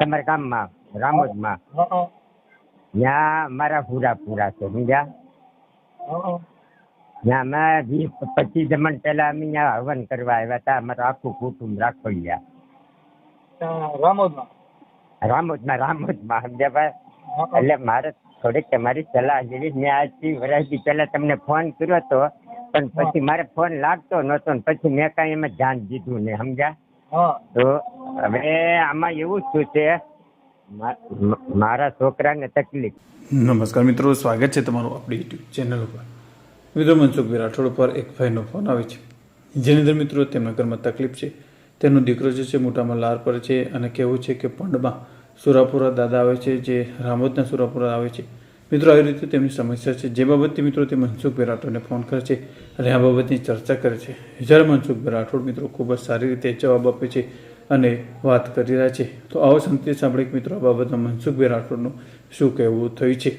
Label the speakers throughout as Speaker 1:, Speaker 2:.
Speaker 1: તમારા ગામમાં રામોદમાં ત્યાં મારા પૂરા પૂરા છે સમજ્યા? ત્યાં અમે વીસ પચીસ જમણ પહેલા અમે ત્યાં હવન કરવા આવ્યા હતા અમારું આખું કુટુંબ રાખોડિયા
Speaker 2: ત્યાં રામોદમાં
Speaker 1: રામોદમાં રામોદમાં સમજ્યા ભાઈ? એટલે મારે થોડીક તમારી સલાહ જેવી મેં આજથી વર્ષથી પહેલા તમને ફોન કર્યો હતો પણ પછી મારે ફોન લાગતો નહોતો ને પછી મેં કાંઈ એમાં ધ્યાન દીધું નહીં સમજ્યા? તો હવે આમાં એવું શું છે? મારા છોકરાને તકલીફ.
Speaker 3: નમસ્કાર મિત્રો સ્વાગત છે તમારું આપણી યુટ્યુબ ચેનલ ઉપર. મિત્રો મનસુખ રાઠોડ ઉપર એક ભાઈનો ફોન આવે છે. જેની અંદર મિત્રો તેમના ઘરમાં તકલીફ છે. તેનો દીકરો જે છે મોટામાં લાર પર છે અને કહેવું છે કે પંડમાં સુરાપુરા દાદા આવે છે જે રામોદના સુરાપુરા આવે છે. મિત્રો, આવી રીતે તેમની સમસ્યા છે. જે બાબતથી મિત્રો, તે મનસુખ રાઠોડને ફોન કરે છે અને આ બાબતની ચર્ચા કરે છે. જ્યારે મનસુખ રાઠોડ મિત્રો ખૂબ જ સારી રીતે જવાબ આપે છે અને વાત કરી રહ્યા છે, તો આવો સંદેશ સાંભળે મિત્રો, આ બાબતમાં મનસુખભાઈ રાઠોડનું શું કહેવું થયું છે.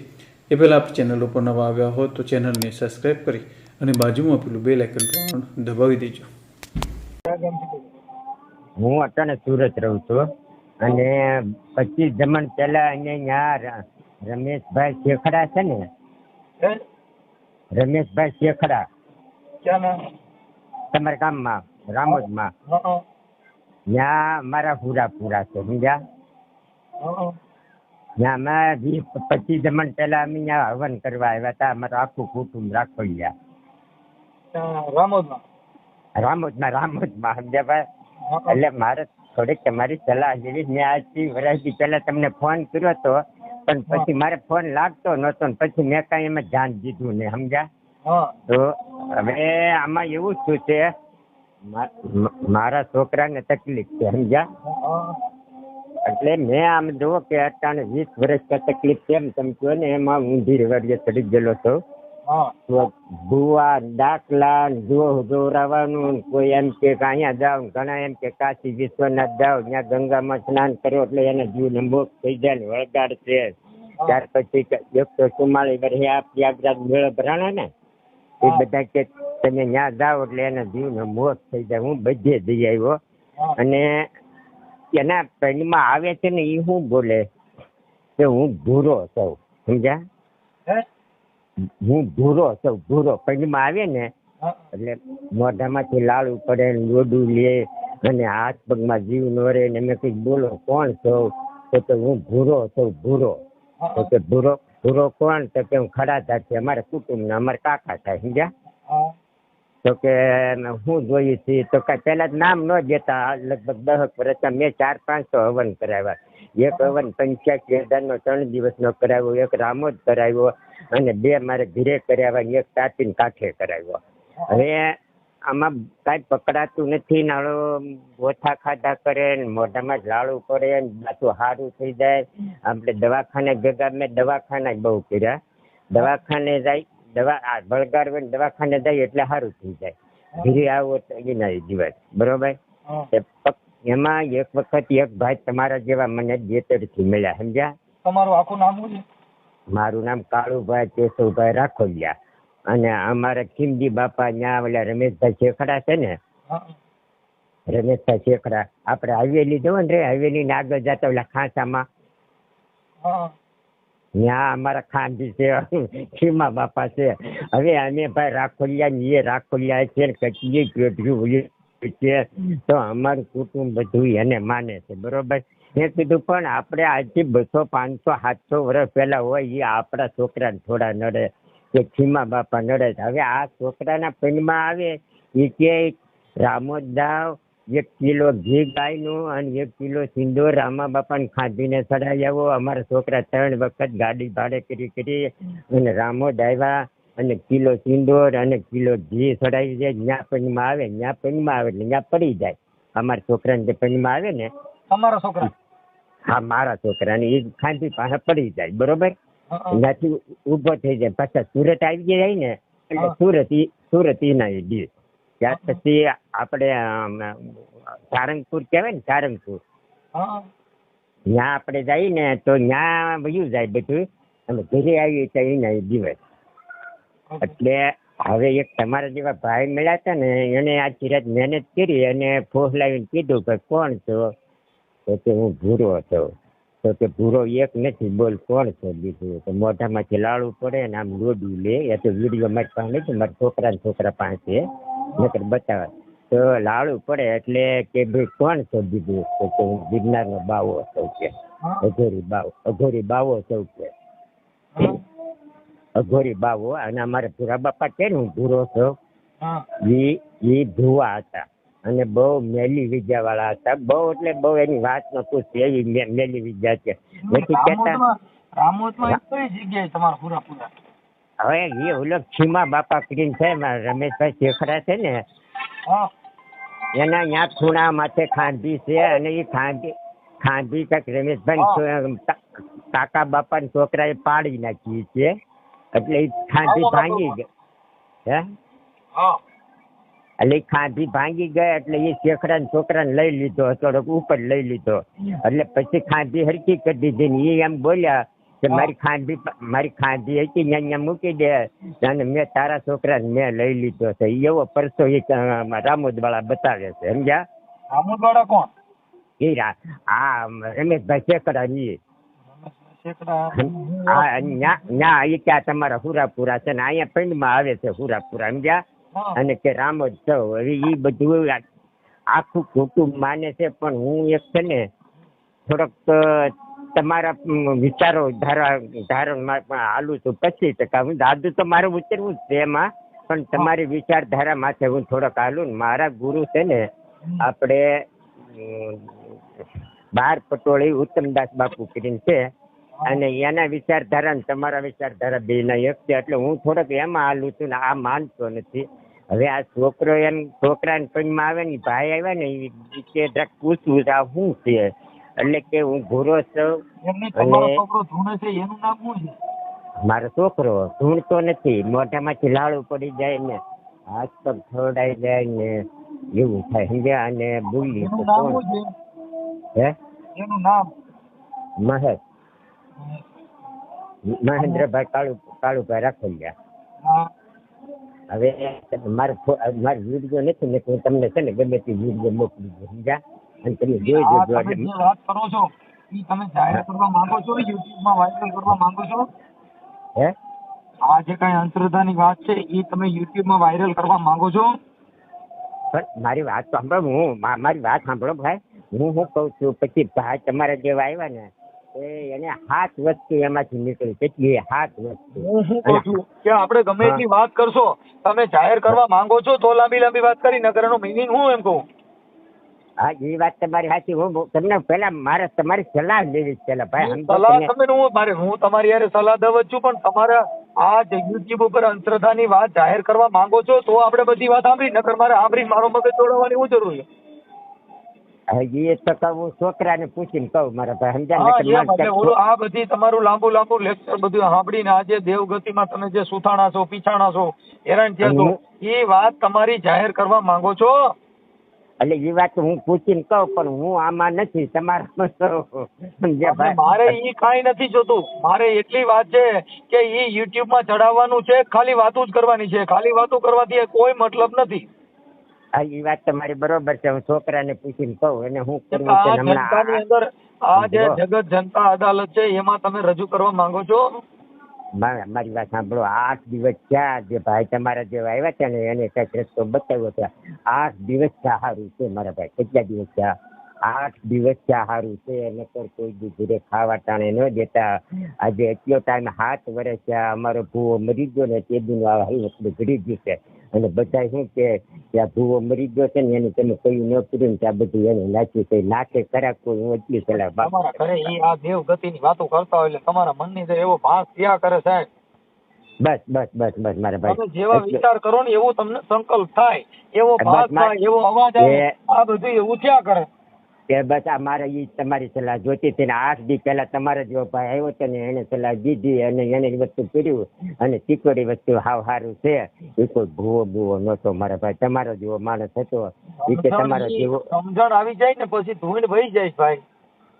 Speaker 3: એ પહેલાં આપ ચેનલ ઉપર નવા આવ્યા હો, તો ચેનલને સબસ્ક્રાઇબ કરી અને બાજુમાં આપેલું બે લાઇકન પણ દબાવી દેજો?
Speaker 1: હું અત્યારે સુરત રહું છું અને પચીસ જમણ પહેલાં અહીંયા રમેશભાઈ શેખડા છે ને? રમેશભાઈ શેખડા. તમારા ગામમાં રામોદમાં. ત્યાં મારા પૂરા પૂરા છે સમજ્યા. ત્યાં વીસ પચીસ જમણ પહેલા અમે ત્યાં હવન કરવા આવ્યા હતા અમારું આખું કુટુંબ રાખો
Speaker 2: રામોદ રામોદમાં?
Speaker 1: રામોદમાં રામોદમાં સમજ્યા ભાઈ. એટલે મારે થોડીક તમારી સલાહ લેવી મેં આજથી વર્ષથી પહેલા તમને ફોન કર્યો હતો પણ પછી મારે ફોન લાગતો નતો ને પછી મેં કઈ એમાં ધ્યાન દીધું નહીં સમજ્યા? તો હવે આમાં એવું શું છે? મારા છોકરાને તકલીફ છે સમજ્યા? એટલે મેં આમ જુઓ કે અત્યારે વીસ વર્ષ તકલીફ કેમ તમે કહો ને એમાં હું ધીરે વર્ગે ચડી ગયેલો છું. ભૂવા દાખલા જોરાવાનું કોઈ એમ કે અહીંયા જાવ ઘણા એમ કે કાશી વિશ્વનાથ જાવ ત્યાં ગંગામાં સ્નાન કરો એટલે એને જીવ લંબો થઈ જાય ને વળગાડ છે. ત્યાર પછી એકસો ચુમ્માળીસ વર્ષે આ પ્રયાગરાજ મેળો ભરાણો ને? એ બધા કે તમે ત્યાં જાઓ એટલે એના જીવને મોત થઈ જાય. હું બધે જઈ આવ્યો. અને એના પેનમાં આવે છે ને એ હું બોલે કે હું ભૂરો છું. સમજ્યા?
Speaker 2: હે?
Speaker 1: ભૂરો છું ભૂરો. પેનમાં આવે ને એટલે મોઢામાંથી લાડુ પડે ને લોડું લે અને હાથ પગમાં જીવ નોરે ને મેં કઈ બોલો કોણ છો? તો કે હું ભૂરો છું ભૂરો. તો કે ભૂરો ભૂરો કોણ? તો કે હું ખડા છે અમારા કુટુંબના અમારે કાકા થાય સમજ્યા. તો કે હું જોઈએ છીએ તો કે પેલા જ નામ ન દેતા લગભગ દહક વર્ષ મેં ચાર પાંચસો હવન કરાવ્યા. એક હવન પંચ્યાસી હજારનો ત્રણ દિવસનો કરાવ્યો, એક રામોદ કરાવ્યો અને બે મારે ઘીરે કરાવ્યા એક તાપીને કાંઠે કરાવ્યો. હવે આમાં કાંઈ પકડાતું નથી. નાળો ગોથા ખાધા કરે ને મોઢામાં ઝાડું પડે ને પાછું સારું થઈ જાય. આપણે દવાખાને ભેગા મેં દવાખાના જ બહુ કર્યા. દવાખાને જાય દવા આ બળગાડવે ને દવાખાને જાય એટલે સારું થઈ જાય. ધીરે આવો એના દિવસ બરોબર? એમાં એક વખત એક ભાઈ તમારા જેવા મને જેતરથી મળ્યા સમજ્યા?
Speaker 2: તમારું આખું નામ શું
Speaker 1: મારું નામ કાળુભાઈ કેશવભાઈ રાખોલિયા. અને અમારા ખીમજી બાપા ત્યાં ઓલા રમેશભાઈ શેખડા છે ને? રમેશભાઈ શેખડા. આપણે હવેલી જવો ને રે હવેલી ને આગળ જતા ઓલા ખાંસામાં.
Speaker 2: હં,
Speaker 1: ત્યાં અમારા ખાનજી છે, ખીમા બાપા છે. હવે અમે ભાઈ રાખોલિયા ને એ રાખોલિયા છે ને કેટલી છે. તો અમારું કુટુંબ બધું એને માને છે, બરોબર? મેં કીધું, પણ આપણે આજથી બસો, પાંચસો, સાતસો વર્ષ પહેલા હોય એ આપણા છોકરાને થોડા નડે કે ખીમા બાપા નડે હવે આ છોકરાના પિંડમાં આવે એ કે રામોદાવ એક કિલો ઘી ગાયનું અને એક કિલો સિંદૂર રામા બાપાને ખાધીને ચડાવી આવો. અમારા છોકરા ત્રણ વખત ગાડી ભાડે કરી કરી અને રામોદ આવ્યા અને કિલો સિંદૂર અને કિલો ઘી ચડાવી જાય. ત્યાં પૈનમાં આવે ત્યાં પૈનમાં આવે એટલે ત્યાં પડી જાય. અમારા છોકરાને જે પૈનમાં આવે ને
Speaker 2: તમારા છોકરા?
Speaker 1: હા મારા છોકરાને એ ખાંધી પાસે પડી જાય બરોબર. ત્યાંથી ઊભો થઈ જાય. પાછા સુરત આવી જાય ને એટલે સુરત સુરત ઈ ના ઈ દી ત્યાર પછી આપણે સારંગપુર કહેવાય ને સારંગપુર. ત્યાં આપણે જઈએ ને તો ત્યાં વયું જાય બધું. અને ઘરે આવીએ તો એના દિવસ. એટલે હવે એક તમારા જેવા ભાઈ મળ્યા હતા ને એને આખી રાત મહેનત કરી અને ફોસલાવીને કીધું કે કોણ છો? તો કે હું ભૂરો હતો. તો કે ભૂરો એક નથી બોલ કોણ છે બીજું? તો મોઢામાંથી લાડુ પડે ને આમ લોડું લે. એ તો વીડિયો મારી પાસે નથી મારા છોકરા ને છોકરા પાસે. નકર બતાવે. તો લાડુ પડે એટલે કે ભાઈ કોણ છે બીજું તો કે હું ગિરનારનો બાવો સૌ કે. અઘોરી બાવો અઘોરી બાવો સૌ કે. અઘોરી બાવો અને અમારે ભૂરા બાપા કે હું ભૂરો છો? ઈ ઈ ધુવા હતા. અને બહુ મેલી વિદ્યા વાળા હતા. બહુ એટલે બહુ એની વાત ન પૂછ એવી મેલી વિદ્યા છે. નથી કેતા?
Speaker 2: રામોદમાં કઈ જગ્યાએ તમારા પૂરા પૂરા?
Speaker 1: હવે એ ઓલો ખીમા બાપા કરીને છે રમેશભાઈ શેખરા છે ને એના ત્યાં ખૂણા માથે ખાંભી છે અને એ ખાંભી ખાંભી કાંઈક રમેશભાઈ કાકા બાપા છોકરાએ પાડી નાખી છે. એટલે એ ખાંભી ભાંગી ગઈ. હે?
Speaker 2: હા.
Speaker 1: એટલે એ ખાંધી ભાંગી ગયા એટલે એ શેખરા છોકરાને લઈ લીધો થોડોક ઉપર લઈ લીધો. એટલે પછી ખાંભી હરકી કરી દીધી ને એ એમ બોલ્યા કે. મારી ખાંધી મારી ખાંધી હતી ને અહીંયા મૂકી દે. અને મેં તારા છોકરાને મેં લઈ લીધો છે. એવો પરસો એ રામોદવાળા બતાવે છે. સમજ્યા?
Speaker 2: રામોદવાળા કોણ?
Speaker 1: એ રા આ રમેશભાઈ
Speaker 2: શેકડા
Speaker 1: ન્યા એ ક્યાં તમારા હુરાપુરા છે ને અહીંયા પિંડમાં આવે છે હુરાપુરા સમજ્યા? અને કે રામોત્સવ હવે એ બધું આખું કુટુંબ માને છે પણ હું એક છે ને થોડોક તમારા વિચારો ધારા ધારણમાં પણ હાલું છું. પચીસ ટકા. હું દાદુ તો મારું ઉતરવું જ છે એમાં. પણ તમારી વિચારધારા માથે હું થોડોક હાલું ને મારા ગુરુ છે ને આપણે બાર પટોળી ઉત્તમદાસ બાપુ કરીને છે. અને એના વિચારધારા ને તમારા વિચારધારા બે ના એક છે. એટલે હું થોડોક એમાં હાલું છું ને આ માનતો નથી. હવે આ છોકરો એમ છોકરાને પૈણમાં આવે ને ભાઈ આવ્યા ને એ પૂછવું આ શું છે? એટલે કે હું ભૂરો છું અને-
Speaker 2: છોકરો ધૂણે છે એનું નામ શું છે?
Speaker 1: મારો છોકરો ધૂણતો નથી મોઢામાંથી લાળું પડી જાય ને હાથ પગ થોડાઈ જાય ને એવું થાય સમજ્યા? અને બોલી તો કોણ? હે?
Speaker 2: એનું નામ?
Speaker 1: મહેશ. મહેન્દ્રભાઈ કાળુ કાળુભાઈ રાખોલિયા. હવે મારો મારો વીડિયો નથી ને હું તમને છે ને ગમે તે વીડિયો મોકલી દઉં સમજ્યા? તમે જોઈ જોજો
Speaker 2: તમે જે વાત કરો છો એ તમે જાહેર કરવા માંગો છો યુટ્યુબમાં વાયરલ કરવા માંગો છો?
Speaker 1: હે?
Speaker 2: આ જે કઈ અંતરધાની વાત છે એ તમે યુટ્યુબમાં વાયરલ કરવા માંગો છો?
Speaker 1: પણ મારી વાત સાંભળો હું મારી વાત સાંભળો ભાઈ. હું શું કહું છું પછી ભાઈ તમારા જેવા આવ્યા ને એ એને હાથ વસ્તુ એમાંથી નીકળી કેટલી હાથ વસ્તુ.
Speaker 2: કે આપણે ગમે એટલી વાત કરશો તમે જાહેર કરવા માંગો છો તો લાંબી લાંબી વાત કરી નગરનો મિનિંગ હું એમ કહું?
Speaker 1: હા એ વાત તમારી સાચી. હું તમને પેલા મારે તમારી સલાહ લેવી છે પેલા ભાઈ.
Speaker 2: સલાહ
Speaker 1: તમે?
Speaker 2: તમે હું મારે હું તમારી યારે સલાહ દઉં છું પણ તમારે આ જે યુટ્યુબ ઉપર અંતરધાની વાત જાહેર કરવા માંગો છો તો આપણે બધી વાત સાંભળી નકર મારે સાંભળી મારો મગજ દોડાવવાની હું જરૂર છે.
Speaker 1: એ તો કહું છોકરાને પૂછીને કહું મારા ભાઈ સમજ્યા
Speaker 2: આ બધી તમારું લાંબુ લાંબુ લેક્ચર બધું સાંભળીને આજે દેવગતિમાં તમે જે સુથાણા છો પીછાણા છો હેરાન થયા છો એ વાત તમારી જાહેર કરવા માંગો છો.
Speaker 1: એટલે એ વાત હું પૂછીને કહું પણ હું આમાં નથી ભાઈ?
Speaker 2: મારે એ કાંઈ નથી જોતું. મારે એટલી વાત છે કે એ યુટ્યુબમાં ચડાવવાનું છે ખાલી વાતો જ કરવાની છે. ખાલી વાતો કરવાથી કોઈ મતલબ નથી.
Speaker 1: હા એ વાત તમારી બરોબર છે. હું છોકરાને પૂછીને કહું એને હું કરવું છે હમણાં. આ-
Speaker 2: જે. જગત જનતા અદાલત છે એમાં તમે રજૂ કરવા માંગો છો?
Speaker 1: મારી વાત સાંભળો, આઠ દિવસ થયા જે ભાઈ તમારા જેવા આવ્યા છે ને, એને કંઈક રસ્તો બતાવ્યો છે. આઠ દિવસ થયા સારું છે મારા ભાઈ, કેટલા દિવસ થયા? આઠ દિવસ થયા સારું છે, નકર કોઈ દી ઘરે ખાવા ટાણે ન દેતા. આજે એટલો ટાઈમ હાથ વર્ષ અમારો ભૂવો મરી ગયો ને, તે દિન એટલું ઘડી ગયું છે. અને બધા શું કે આ ભૂવો મરી ગયો છે ને એને તમે કયું ન કર્યું ને બધું એને નાખ્યું છે. નાખે ખરા કોઈ હું એટલી સલાહ
Speaker 2: તમારા ઘરે એ આ દેવ ગતિની વાતો કરતા હોય એટલે તમારા મનની અંદર એવો ભાસ થયા કરે સાહેબ?
Speaker 1: બસ બસ બસ બસ મારા ભાઈ.
Speaker 2: તમે જેવા વિચાર કરો ને એવો તમને સંકલ્પ થાય. એવો ભાસ થાય એવો અવાજ આવે. આ બધું એવું થયા કરે.
Speaker 1: કે બસ આ મારે ઈ તમારી સલાહ જોતી હતી ને આઠ દી પહેલા તમારા જેવો ભાઈ આવ્યો હતો ને એને સલાહ દીધી અને એને વસ્તુ કર્યું અને ચીકોડી વસ્તુ હાવ સારું છે. એ કોઈ ભૂવો ભૂવો નહોતો મારા ભાઈ તમારો જેવો માણસ હતો. એ કે તમારો જેવો
Speaker 2: સમજણ આવી જાય ને પછી ધૂંડ વહી જાય ભાઈ.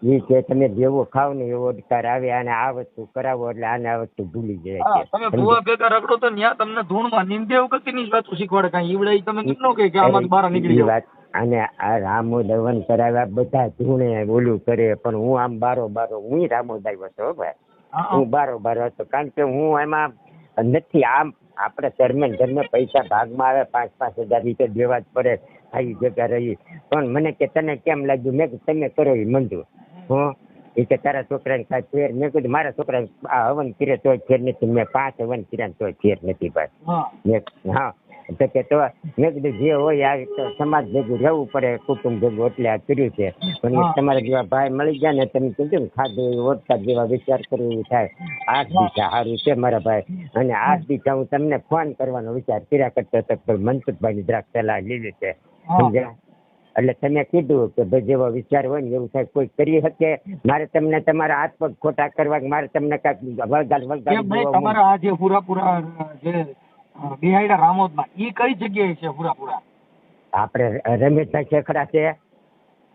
Speaker 1: એ કે તમે જેવો ખાવ ને એવો અધિકાર આવે અને આ વસ્તુ કરાવો એટલે આને આ વસ્તુ ભૂલી જાય
Speaker 2: તમે ભૂવા ભેગા રખડો તો ત્યાં તમને ધૂળમાં નિંદેવ ગતિની જ વાતો શીખવાડે કાંઈ? ઈવડે તમે કેટલો કે આમાં બહાર નીકળી
Speaker 1: વાત અને આ રામો દવન કરાવ્યા બધા ધૂણે ઓલું કરે પણ હું આમ બારો બારો હું રામો દાવ્યો હતો ભાઈ.
Speaker 2: હું
Speaker 1: બારો બારો હતો કારણ કે હું એમાં નથી આમ આપણે ધર્મે ધર્મે પૈસા ભાગમાં આવે પાંચ પાંચ હજાર રીતે દેવા જ પડે આવી જગ્યા રહી. પણ મને કે તને કેમ લાગ્યું? મેં તમે કરો એ મંજૂર હું? એ કે તારા છોકરાને કાંઈ ફેર મેં કીધું મારા છોકરાને આ હવન કરે તોય ફેર નથી. મેં પાંચ હવન કર્યા તોય ફેર નથી ભાઈ. મેં હા. તો કે તો મેં જે હોય આ સમાજ ભેગું રહેવું પડે કુટુંબ ભેગું. એટલે આ કર્યું છે. પણ તમારા જેવા ભાઈ મળી ગયા ને તમે કીધું ને ખાધું ઓળખા જેવા વિચાર કરવો એવું થાય. આ દિશા સારું છે મારા ભાઈ. અને આ દિશા હું તમને ફોન કરવાનો વિચાર કર્યા કરતો હતો પણ મનસુખભાઈની દ્રાક્ષ સલાહ લીધી છે. સમજ્યા? એટલે તમે કીધું કે ભાઈ જેવો વિચાર હોય ને એવું થાય કોઈ કરી શકે? મારે તમને તમારા હાથ પગ ખોટા કરવા મારે તમને કાંઈક વળગાડ
Speaker 2: કેમ
Speaker 1: વળગાડ
Speaker 2: તમારા આ જે પૂરા પૂરા જે અ, રામોદમાં. ઈ કઈ જગ્યાએ છે પૂરા પૂરા?
Speaker 1: આપણે રમેશભાઈ શેખડા છે.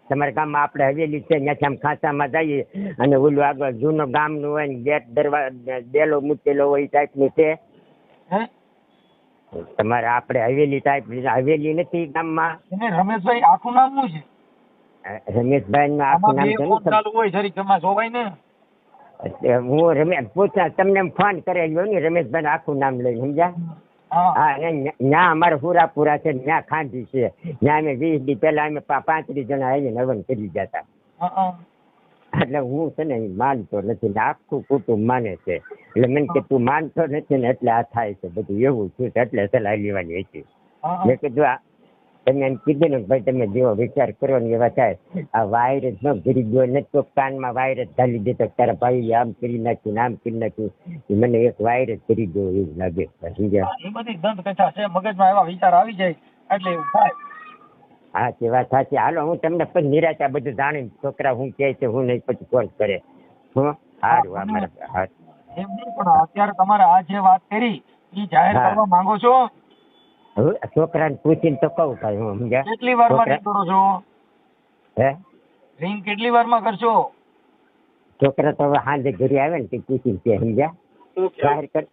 Speaker 1: તમારા ગામમાં આપણે હવેલી છે ત્યાંથી આમ ખાંચામાં જઈએ અને ઓલું આગળ જૂનો ગામનું હોય ને ગેટ દરવાજા ડેલો મૂકેલો હોય એ ટાઈપનું છે.
Speaker 2: હે?
Speaker 1: તમારે આપણે હવેલી ટાઈપ હવેલી નથી ગામમાં.
Speaker 2: રમેશભાઈ આખું નામ શું છે?
Speaker 1: રમેશભાઈ નું આખું નામ છે ને
Speaker 2: ચાલુ હોય જોવાય ને.
Speaker 1: એટલે હું રમેશ પૂછા તમને ફોન કરેલો ને રમેશભાઈ આખું નામ લઈને સમજ્યા? ત્યાં અમારે પૂરા પૂરા છે ના ખાંડી છે. ના અમે વીસ દી પેલા અમે પાંત્રીસ જણા આવીને હવન કરી
Speaker 2: હા.
Speaker 1: એટલે હું છે ને માનતો નથી ને આખું કુટુંબ માને છે. એટલે મને કે તું માનતો નથી ને એટલે આ થાય છે. બધું એવું થયું છે એટલે સલાહ લેવાની હતી. મેં કીધું તમે એમ કીધું ને ભાઈ તમે જેવો વિચાર કરો ને એવા થાય. આ વાયરસ નો ઘરી ગયો ને તો કાનમાં વાયરસ ઢાલી દેતો તારા ભાઈ આમ કરી નાખ્યું આમ કરી નાખ્યું. મને એક વાયરસ કરી ગયો એવું લાગે. સમજ્યા?
Speaker 2: એ બધી દંત કથા છે. મગજમાં એવા વિચાર આવી જાય. એટલે એવું થાય.
Speaker 1: હા તે વાત સાચી. હાલો હું તમને પછી નિરાશા બધું જાણીને છોકરા હું કહે છે હું નહીં પછી કોલ કરે. હું? સારું આ મારા હા
Speaker 2: એમ નહીં પણ અત્યારે તમારે આ જે વાત કરી એ જાહેર કરવા માંગો છો
Speaker 1: હવે છોકરાને પૂછીને તો કહું ભાઈ હું સમજ્યા?
Speaker 2: કેટલી વારમાં ring કરો છો?
Speaker 1: હે?
Speaker 2: રિંગ કેટલી વારમાં કરશો?
Speaker 1: છોકરા તો હવે હાંજે ઘરે આવે ને તે પૂછીને કે સમજ્યા? જાહેર કર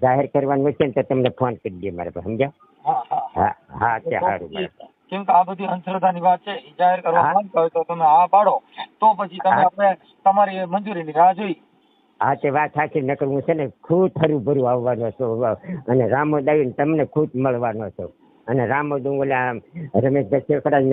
Speaker 1: જાહેર કરવાનું હશે ને તો તમને ફોન કરી દે મારે સમજ્યા?
Speaker 2: હા હા.
Speaker 1: તે સારું મારે.
Speaker 2: કેમ કે આ બધી અંધશ્રદ્ધાની વાત છે જાહેર કરવા માંગતા હોય તો તમે હા પાડો. તો પછી તમે. આપણે તમારી મંજૂરીની રાહ જોઈ.
Speaker 1: હા તે વાત સાચી, નકર હું છે ને ખુદ હરું ભરું આવવાનો છું. અને રામોદ આવીને તમને ખુદ મળવાનો છું. અને રામોદ હું ઓલા રમેશભાઈ શેખડા